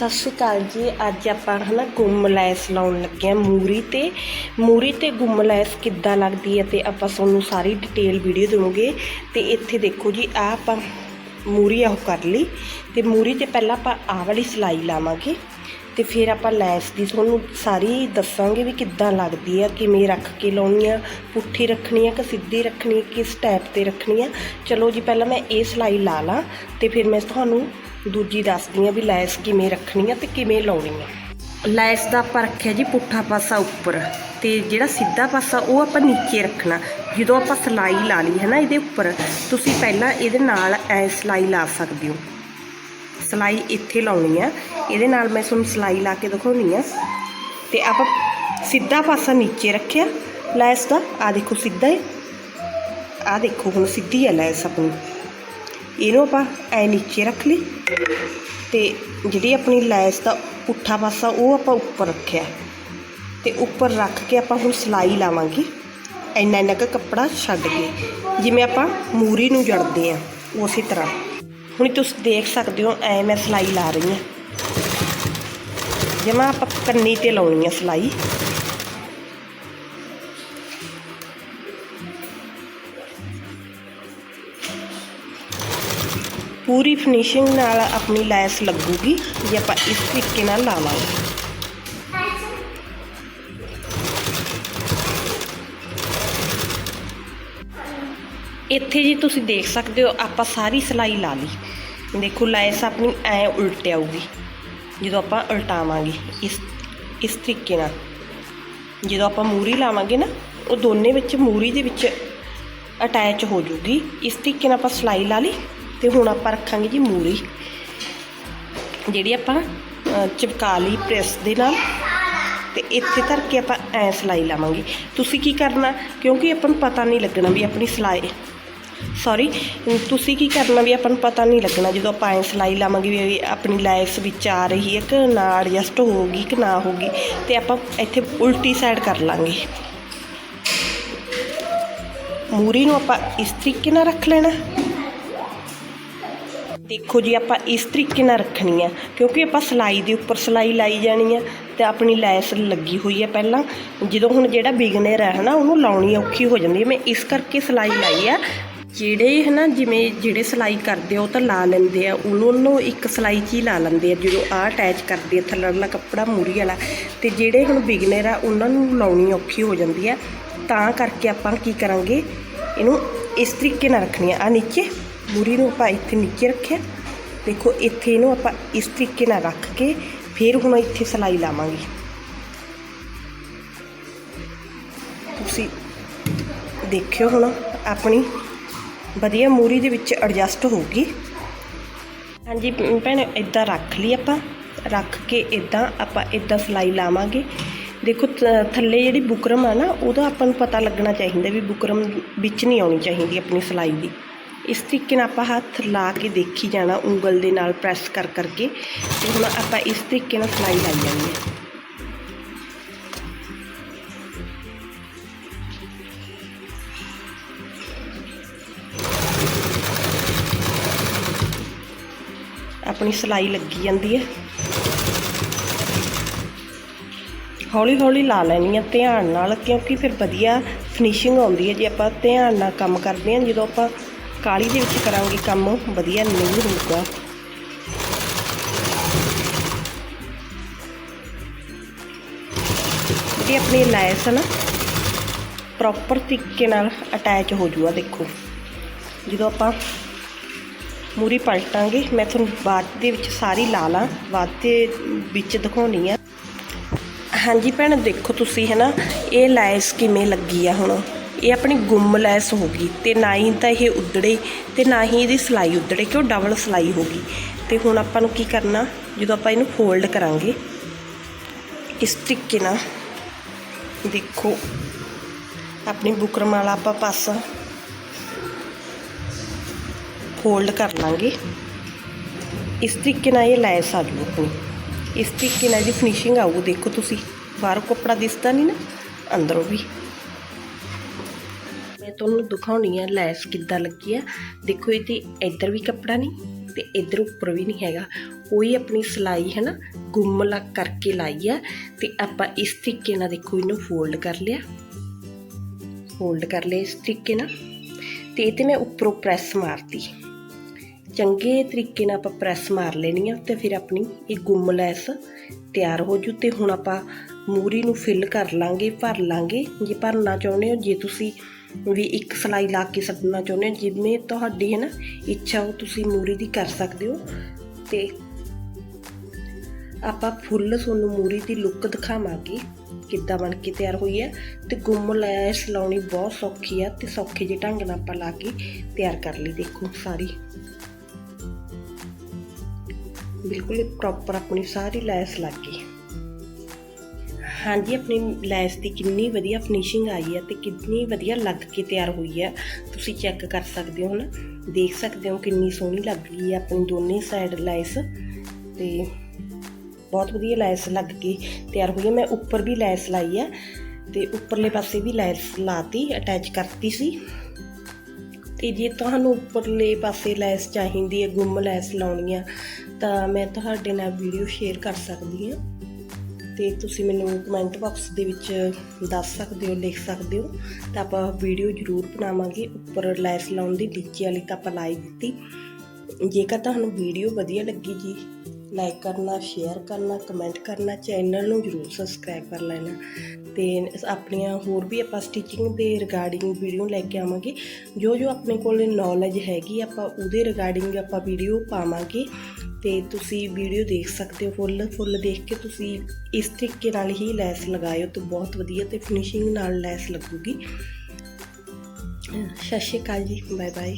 ਸਤਿ ਸ਼੍ਰੀ ਅਕਾਲ ਜੀ। ਅੱਜ ਆਪਾਂ ਹਨਾ ਗੁੰਮ ਲੈਸ ਲਾਉਣ ਲੱਗੇ ਆ ਮੂਰੀ ਤੇ। ਮੂਰੀ ਤੇ ਗੁੰਮ ਲੈਸ ਕਿੱਦਾਂ ਲੱਗਦੀ ਹੈ ਤੇ ਆਪਾਂ ਤੁਹਾਨੂੰ ਸਾਰੀ ਡਿਟੇਲ ਵੀਡੀਓ ਦੇਵਾਂਗੇ। ਤੇ ਇੱਥੇ ਦੇਖੋ ਜੀ ਆ ਆਪਾਂ ਮੂਰੀ ਉਹ ਕਰ ਲਈ। ਤੇ ਮੂਰੀ ਤੇ ਪਹਿਲਾਂ ਆਪਾਂ ਆਹ ਵਾਲੀ ਸਿਲਾਈ ਲਾਵਾਂਗੇ। ਤੇ ਫਿਰ ਆਪਾਂ ਲੈਸ ਦੀ ਤੁਹਾਨੂੰ ਸਾਰੀ ਦੱਸਾਂਗੇ ਵੀ ਕਿੱਦਾਂ ਲੱਗਦੀ ਆ, ਕਿਵੇਂ ਰੱਖ ਕੇ ਲਾਉਣੀ ਆ, ਪੁੱਠੀ ਰੱਖਣੀ ਆ ਕਿ ਸਿੱਧੀ ਰੱਖਣੀ ਕਿਸ ਟੈਪ ਤੇ ਰੱਖਣੀ ਆ। ਚਲੋ ਜੀ, ਪਹਿਲਾਂ ਮੈਂ ਇਹ ਸਿਲਾਈ ਲਾ ਲਾਂ ਤੇ ਫਿਰ ਮੈਂ ਤੁਹਾਨੂੰ ਦੂਜੀ ਦੱਸਦੀ ਆ ਵੀ ਲੈਸ ਕਿਵੇਂ ਰੱਖਣੀ ਆ ਤੇ ਕਿਵੇਂ ਲਾਉਣੀ ਆ ਲੈਸ ਦਾ ਆਪਾਂ ਰੱਖਿਆ ਜੀ ਪੁੱਠਾ ਪਾਸਾ ਉੱਪਰ ਤੇ ਜਿਹੜਾ ਸਿੱਧਾ ਪਾਸਾ ਉਹ ਆਪਾਂ ਨੀਚੇ ਰੱਖਣਾ। ਜਦੋਂ ਆਪਾਂ ਸਿਲਾਈ ਲਾ ਲਈ ਹੈ ਨਾ ਇਹਦੇ ਉੱਪਰ, ਤੁਸੀਂ ਪਹਿਲਾਂ ਇਹਦੇ ਨਾਲ ਐ ਸਿਲਾਈ ਲਾ ਸਕਦੇ ਹੋ। ਸਿਲਾਈ ਇੱਥੇ ਲਾਉਣੀ ਆ। ਇਹਦੇ ਨਾਲ ਮੈਂ ਤੁਹਾਨੂੰ ਸਿਲਾਈ ਲਾ ਕੇ ਦਿਖਾਉਣੀ ਆ। ਤੇ ਆਪਾਂ ਸਿੱਧਾ ਪਾਸਾ ਨੀਚੇ ਰੱਖਿਆ ਲੈਸ ਦਾ। ਆ ਦੇਖੋ ਸਿੱਧਾ ਹੈ ਆ ਦੇਖੋ ਹੁਣ ਸਿੱਧੀ ਹੈ ਲੈਸ ਆਪਣੀ। ਇਹਨੂੰ ਆਪਾਂ ਐ ਨੀਚੇ ਰੱਖ ਲਈ ਤੇ ਜਿਹੜੀ ਆਪਣੀ ਲੈਸ ਦਾ ਪੁੱਠਾ ਪਾਸਾ ਉਹ ਆਪਾਂ ਉੱਪਰ ਰੱਖਿਆ। ਤੇ ਉੱਪਰ ਰੱਖ ਕੇ ਆਪਾਂ ਹੁਣ ਸਿਲਾਈ ਲਾਵਾਂਗੇ। ਇੰਨਾ ਇੰਨਾ ਕੁ ਕੱਪੜਾ ਛੱਡ ਕੇ। ਜਿਵੇਂ ਆਪਾਂ ਮੂਰੀ ਨੂੰ ਜੜਦੇ ਆ ਉਸੇ ਤਰ੍ਹਾਂ। ਹੁਣ ਤੁਸੀਂ ਦੇਖ ਸਕਦੇ ਹੋ, ਐ ਮੈਂ ਸਿਲਾਈ ਲਾ ਰਹੀ ਹਾਂ। ਜਿਵੇਂ ਆਪਾਂ ਕੰਨੀ ਤੇ ਲਾਉਣੀ ਆ ਸਿਲਾਈ। ਪੂਰੀ ਫਿਨਿਸ਼ਿੰਗ ਨਾਲ ਆਪਣੀ ਲੈਸ ਲੱਗੂਗੀ, ਜੇ ਆਪਾਂ ਇਸ ਤਰੀਕੇ ਨਾਲ ਲਾਵਾਂਗੇ। ਇੱਥੇ ਜੀ ਤੁਸੀਂ ਦੇਖ ਸਕਦੇ ਹੋ, ਆਪਾਂ ਸਾਰੀ ਸਿਲਾਈ ਲਾ ਲਈ। ਦੇਖੋ, ਲੈਸ ਆਪਣੀ ਐ ਉਲਟ ਆਊਗੀ, ਜਦੋਂ ਆਪਾਂ ਉਲਟਾਵਾਂਗੇ ਇਸ ਇਸ ਤਰੀਕੇ ਨਾਲ। ਜਦੋਂ ਆਪਾਂ ਮੂਰੀ ਲਾਵਾਂਗੇ ਨਾ, ਉਹ ਦੋਨੇ ਵਿੱਚ ਮੂਰੀ ਦੇ ਵਿੱਚ ਅਟੈਚ ਹੋ ਜੂਗੀ ਇਸ ਤਰੀਕੇ ਨਾਲ ਆਪਾਂ ਸਿਲਾਈ ਲਾ ਲਈ। ਤੇ ਹੁਣ ਆਪਾਂ ਰੱਖਾਂਗੇ ਜੀ ਮੂਰੀ ਜਿਹੜੀ ਆਪਾਂ ਚਿਪਕਾ ਲਈ ਪ੍ਰੈਸ ਦੇ ਨਾਲ। ਤੇ ਇੱਥੇ ਧਰ ਕੇ ਆਪਾਂ ਐ ਸਿਲਾਈ ਲਾਵਾਂਗੇ। ਤੁਸੀਂ ਕੀ ਕਰਨਾ, ਕਿਉਂਕਿ ਆਪਾਂ ਨੂੰ ਪਤਾ ਨਹੀਂ ਲੱਗਣਾ ਵੀ ਆਪਣੀ ਸਿਲਾਈ ਸੌਰੀ ਤੁਸੀਂ ਕੀ ਕਰਨਾ ਵੀ ਆਪਾਂ ਨੂੰ ਪਤਾ ਨਹੀਂ ਲੱਗਣਾ, ਜਦੋਂ ਆਪਾਂ ਐ ਸਿਲਾਈ ਲਾਵਾਂਗੇ ਵੀ ਆਪਣੀ ਲੈਸ ਵਿੱਚ ਆ ਰਹੀ ਹੈ ਕਿ ਨਾ ਐਡਜਸਟ ਹੋਊਗੀ ਕਿ ਨਾ ਹੋਊਗੀ, ਤੇ ਆਪਾਂ ਇੱਥੇ ਉਲਟੀ ਸਾਈਡ ਕਰ ਲਾਂਗੇ। ਮੂਰੀ ਨੂੰ ਆਪਾਂ ਇਸ ਤਰੀਕੇ ਨਾਲ ਰੱਖ ਲੈਣਾ। ਦੇਖੋ ਜੀ, ਆਪਾਂ ਇਸ ਤਰੀਕੇ ਨਾਲ ਰੱਖਣੀ ਆ, ਕਿਉਂਕਿ ਆਪਾਂ ਸਿਲਾਈ ਦੇ ਉੱਪਰ ਸਿਲਾਈ ਲਾਈ ਜਾਣੀ ਆ ਤੇ ਆਪਣੀ ਲੈਸ ਲੱਗੀ ਹੋਈ ਹੈ ਪਹਿਲਾਂ। ਜਦੋਂ ਹੁਣ ਜਿਹੜਾ ਬਿਗਨਰ ਹੈ ਹਨਾ, ਉਹਨੂੰ ਲਾਉਣੀ ਔਖੀ ਹੋ ਜਾਂਦੀ ਹੈ ਮੈਂ ਇਸ ਕਰਕੇ ਸਿਲਾਈ ਲਾਈ ਆ, ਜਿਹੜੇ, ਹਨਾ, ਜਿਵੇਂ, ਜਿਹੜੇ ਸਿਲਾਈ ਕਰਦੇ ਆ, ਉਹ ਤਾਂ ਲਾ ਲੈਂਦੇ ਆ। ਉਹਨੂੰ ਉਹਨੂੰ ਇੱਕ ਸਿਲਾਈ 'ਚ ਹੀ ਲਾ ਲੈਂਦੇ ਆ, ਜਦੋਂ ਆਹ ਅਟੈਚ ਕਰਦੇ ਆ ਥੱਲੇ ਵਾਲਾ ਕੱਪੜਾ ਮੂਰੀ ਵਾਲਾ। ਤੇ ਜਿਹੜੇ ਹੁਣ ਬਿਗਨਰ ਆ, ਉਹਨਾਂ ਨੂੰ ਲਾਉਣੀ ਔਖੀ ਹੋ ਜਾਂਦੀ ਆ। ਤਾਂ ਕਰਕੇ ਆਪਾਂ ਕੀ ਕਰਾਂਗੇ, ਇਹਨੂੰ ਇਸ ਤਰੀਕੇ ਨਾਲ ਰੱਖਣੀ ਆ। ਆ ਨੀਚੇ ਮੂਰੀ ਨੂੰ ਆਪਾਂ ਇੱਥੇ ਨੀਚੇ ਰੱਖਿਆ। ਦੇਖੋ, ਇੱਥੇ ਇਹਨੂੰ ਆਪਾਂ ਇਸ ਤਰੀਕੇ ਨਾਲ ਰੱਖ ਕੇ ਫਿਰ ਹੁਣ ਇੱਥੇ ਸਿਲਾਈ ਲਾਵਾਂਗੇ। ਤੁਸੀਂ ਦੇਖਿਓ ਹੁਣ ਆਪਣੀ ਵਧੀਆ ਮੂਰੀ ਦੇ ਵਿੱਚ ਐਡਜਸਟ ਹੋਊਗੀ ਹਾਂਜੀ ਭੈਣ ਇਦਾਂ ਰੱਖ ਲਈ ਆਪਾਂ। ਰੱਖ ਕੇ ਇਦਾਂ ਆਪਾਂ ਇਦਾਂ ਸਿਲਾਈ ਲਾਵਾਂਗੇ। ਦੇਖੋ ਥੱਲੇ ਜਿਹੜੀ ਬੁਕਰਮ ਆ ਨਾ, ਉਹਦਾ ਆਪਾਂ ਨੂੰ ਪਤਾ ਲੱਗਣਾ ਚਾਹੀਦਾ ਵੀ ਬੁਕਰਮ ਵਿੱਚ ਨਹੀਂ ਆਉਣੀ ਚਾਹੀਦੀ ਆਪਣੀ ਸਿਲਾਈ ਦੀ। ਇਸ ਤਰੀਕੇ ਨਾਲ ਆਪਾਂ ਹੱਥ ਲਾ ਕੇ ਦੇਖੀ ਜਾਣਾ, ਉਂਗਲ ਦੇ ਨਾਲ ਪ੍ਰੈਸ ਕਰ ਕਰਕੇ। ਤੇ ਹੁਣ ਆਪਾਂ ਇਸ ਤਰੀਕੇ ਨਾਲ ਸਿਲਾਈ ਲਾਈ ਜਾਣੀ ਹੈ। ਆਪਣੀ ਸਿਲਾਈ ਲੱਗੀ ਜਾਂਦੀ ਹੈ। ਹੌਲੀ ਹੌਲੀ ਲਾ ਲੈਣੀ ਆ ਧਿਆਨ ਨਾਲ, ਕਿਉਂਕਿ ਫਿਰ ਵਧੀਆ ਫਿਨਿਸ਼ਿੰਗ ਆਉਂਦੀ ਹੈ। ਜੇ ਆਪਾਂ ਧਿਆਨ ਨਾਲ ਕੰਮ ਕਰਦੇ ਹਾਂ, ਜਦੋਂ ਆਪਾਂ ਕਾਲੀ ਦੇ ਵਿੱਚ ਕਰਾਂਗੇ ਕੰਮ, ਵਧੀਆ ਨਹੀਂ ਹੋਊਗਾ ਜਿਹੜੀ ਆਪਣੀ ਲੈਸ ਨਾ ਪ੍ਰੋਪਰ ਤਰੀਕੇ ਨਾਲ ਅਟੈਚ ਹੋ ਜੂਗਾ, ਦੇਖੋ। ਜਦੋਂ ਆਪਾਂ ਮੂਰੀ ਪਲਟਾਂਗੇ, ਮੈਂ ਤੁਹਾਨੂੰ ਬਾਅਦ ਦੇ ਵਿੱਚ ਸਾਰੀ ਲਾ ਲਾਂ, ਬਾਅਦ ਦੇ ਵਿੱਚ ਦਿਖਾਉਣੀ ਆ। ਹਾਂਜੀ ਭੈਣ, ਦੇਖੋ ਤੁਸੀਂ ਹੈ ਨਾ ਇਹ ਲੈਸ ਕਿਵੇਂ ਲੱਗੀ ਆ ਹੁਣ? ਇਹ ਆਪਣੀ ਗੁੰਮ ਲੈਸ ਹੋ ਗਈ ਤੇ ਨਾ ਹੀ ਤਾਂ ਇਹ ਉਧੜੇ ਤੇ ਨਾ ਹੀ ਇਹਦੀ ਸਿਲਾਈ ਉਧੜੇ ਕਿਉਂ ਡਬਲ ਸਿਲਾਈ ਹੋ ਗਈ। ਤੇ ਹੁਣ ਆਪਾਂ ਨੂੰ ਕੀ ਕਰਨਾ, ਜਦੋਂ ਆਪਾਂ ਇਹਨੂੰ ਫੋਲਡ ਕਰਾਂਗੇ, ਇਸ ਤਰੀਕੇ ਨਾਲ ਦੇਖੋ, ਆਪਣੀ ਬੁਕਰਮ ਵਾਲਾ ਆਪਾਂ ਪਾਸਾ ਫੋਲਡ ਕਰ ਲਾਂਗੇ। ਇਸ ਤਰੀਕੇ ਨਾਲ ਇਹ ਲੈਸ ਆ ਜੂ ਆਪਣੀ। ਇਸ ਤਰੀਕੇ ਨਾਲ ਇਹਦੀ ਫਿਨਿਸ਼ਿੰਗ ਆਊ ਦੇਖੋ ਤੁਸੀਂ, ਬਾਹਰੋਂ ਕੱਪੜਾ ਦਿਸਦਾ ਨਹੀਂ ਨਾ, ਅੰਦਰੋਂ ਵੀ। ਮੈਂ ਤੁਹਾਨੂੰ ਦਿਖਾਉਣੀ ਆ ਲੈਸ ਕਿੱਦਾਂ ਲੱਗੀ ਆ। ਦੇਖੋ ਇਹ ਤੇ ਇੱਧਰ ਵੀ ਕੱਪੜਾ ਨਹੀਂ ਤੇ ਇੱਧਰ ਉੱਪਰ ਵੀ ਨਹੀਂ ਹੈਗਾ। ਉਹੀ ਆਪਣੀ ਸਿਲਾਈ ਹੈ ਨਾ ਗੁੰਮ ਲਾ ਕਰਕੇ ਲਾਈ ਆ ਤੇ ਆਪਾਂ ਇਸ ਤਰੀਕੇ ਨਾਲ ਦੇਖੋ ਇਹਨੂੰ ਫੋਲਡ ਕਰ ਲਿਆ। ਫੋਲਡ ਕਰ ਲਿਆ ਇਸ ਤਰੀਕੇ ਨਾਲ ਤੇ ਇਹ ਤੇ ਮੈਂ ਉੱਪਰੋਂ ਪ੍ਰੈਸ ਮਾਰਤੀ। ਚੰਗੇ ਤਰੀਕੇ ਨਾਲ ਆਪਾਂ ਪ੍ਰੈਸ ਮਾਰ ਲੈਣੀ ਆ ਤੇ ਫਿਰ ਆਪਣੀ ਇਹ ਗੁੰਮ ਲੈਸ ਤਿਆਰ ਹੋ ਜੂ ਤੇ ਹੁਣ ਆਪਾਂ ਮੂਰੀ ਨੂੰ ਫਿਲ ਕਰ ਲਾਂਗੇ, ਭਰ ਲਾਂਗੇ। ਜੇ ਭਰਨਾ ਚਾਹੁੰਦੇ ਹੋ, ਜੇ ਤੁਸੀਂ ਵੀ ਇੱਕ ਸਲਾਈ ਲਾ ਕੇ ਸੱਦਣਾ ਚਾਹੁੰਦੇ ਹੋ, ਜਿਵੇਂ ਤੁਹਾਡੀ ਹੈ ਨਾ ਇੱਛਾ ਉਹ ਤੁਸੀਂ ਮੂਰੀ ਦੀ ਕਰ ਸਕਦੇ ਹੋ। ਤੇ ਆਪਾਂ ਫੁੱਲ ਤੁਹਾਨੂੰ ਮੂਰੀ ਦੀ ਲੁੱਕ ਦਿਖਾਵਾਂਗੇ, ਕਿੱਦਾਂ ਬਣ ਕੇ ਤਿਆਰ ਹੋਈ ਹੈ। ਤੇ ਗੁੰਮ ਲੈਸ ਲਾਉਣੀ ਬਹੁਤ ਸੌਖੀ ਆ ਤੇ ਸੌਖੇ ਜਿਹੇ ਢੰਗ ਨਾਲ ਆਪਾਂ ਲਾ ਕੇ ਤਿਆਰ ਕਰ ਲਈ, ਦੇਖੋ ਸਾਰੀ। ਬਿਲਕੁਲ ਪ੍ਰੋਪਰ ਆਪਣੀ ਸਾਰੀ ਲੈਸ ਲੱਗ ਗਈ। ਹਾਂਜੀ, ਆਪਣੀ ਲੈਸ ਦੀ ਕਿੰਨੀ ਵਧੀਆ ਫਿਨਿਸ਼ਿੰਗ ਆਈ ਹੈ ਤੇ ਕਿੰਨੀ ਵਧੀਆ ਲੱਗ ਕੇ ਤਿਆਰ ਹੋਈ ਹੈ। ਤੁਸੀਂ ਚੈੱਕ ਕਰ ਸਕਦੇ ਹੋ ਨਾ। ਦੇਖ ਸਕਦੇ ਹੋ ਕਿੰਨੀ ਸੋਹਣੀ ਲੱਗ ਗਈ ਹੈ ਆਪਣੀ ਦੋਨੇ ਸਾਈਡ ਲੈਸ। ਤੇ ਬਹੁਤ ਵਧੀਆ ਲੈਸ ਲੱਗ ਕੇ ਤਿਆਰ ਹੋਈ ਹੈ। ਮੈਂ ਉੱਪਰ ਵੀ ਲੈਸ ਲਾਈ ਹੈ ਤੇ ਉੱਪਰਲੇ ਪਾਸੇ ਵੀ ਲੈਸ ਲਾਤੀ ਅਟੈਚ ਕਰਤੀ ਸੀ। ਤੇ ਜੇ ਤੁਹਾਨੂੰ ਉੱਪਰਲੇ ਪਾਸੇ ਲੈਸ ਚਾਹੀਦੀ ਹੈ, ਗੁੰਮ ਲੈਸ ਲਾਉਣੀ ਆ ਤਾਂ ਮੈਂ ਤੁਹਾਡੇ ਨਾਲ ਵੀਡੀਓ ਸ਼ੇਅਰ ਕਰ ਸਕਦੀ ਹਾਂ। ਤੇ ਤੁਸੀਂ ਮੈਨੂੰ ਕਮੈਂਟ ਬਾਕਸ ਦੇ ਵਿੱਚ ਦੱਸ ਸਕਦੇ ਹੋ, ਲਿਖ ਸਕਦੇ ਹੋ। ਤਾਂ ਆਪਾਂ ਵੀਡੀਓ ਜ਼ਰੂਰ ਬਣਾਵਾਂਗੇ। ਉੱਪਰ ਲੈਸ ਲਾਉਣ ਦੀ ਨੀਚੇ ਵਾਲੀ ਤਾਂ ਆਪਾਂ ਲਾਈ ਦਿੱਤੀ। ਜੇਕਰ ਤੁਹਾਨੂੰ ਵੀਡੀਓ ਵਧੀਆ ਲੱਗੀ ਜੀ ਲਾਈਕ ਕਰਨਾ ਸ਼ੇਅਰ ਕਰਨਾ ਕਮੈਂਟ ਕਰਨਾ ਚੈਨਲ ਨੂੰ ਜਰੂਰ ਸਬਸਕ੍ਰਾਈਬ ਕਰ ਲੈਣਾ। ਤੇ ਆਪਣੀਆਂ ਹੋਰ ਵੀ ਆਪਾਂ ਸਟਿਚਿੰਗ ਦੇ ਰਿਗਾਰਡਿੰਗ ਵੀਡੀਓ ਲੈ ਕੇ ਆਵਾਂਗੇ। ਜੋ ਜੋ ਆਪਣੇ ਕੋਲ ਨੌਲੇਜ ਹੈਗੀ, ਆਪਾਂ ਉਹਦੇ ਰਿਗਾਰਡਿੰਗ ਆਪਾਂ ਵੀਡੀਓ ਪਾਵਾਂਗੇ। ਤੇ ਤੁਸੀਂ ਵੀਡੀਓ ਦੇਖ ਸਕਦੇ ਹੋ ਫੁੱਲ ਫੁੱਲ ਦੇਖ ਕੇ ਤੁਸੀਂ ਇਸ ਤਰੀਕੇ ਨਾਲ ਹੀ ਲੈਸ ਲਗਾਇਓ ਤਾਂ ਬਹੁਤ ਵਧੀਆ ਤੇ ਫਿਨਿਸ਼ਿੰਗ ਨਾਲ ਲੈਸ ਲੱਗੂਗੀ। ਸਤਿ ਸ਼੍ਰੀ ਅਕਾਲ ਜੀ ਬਾਏ ਬਾਏ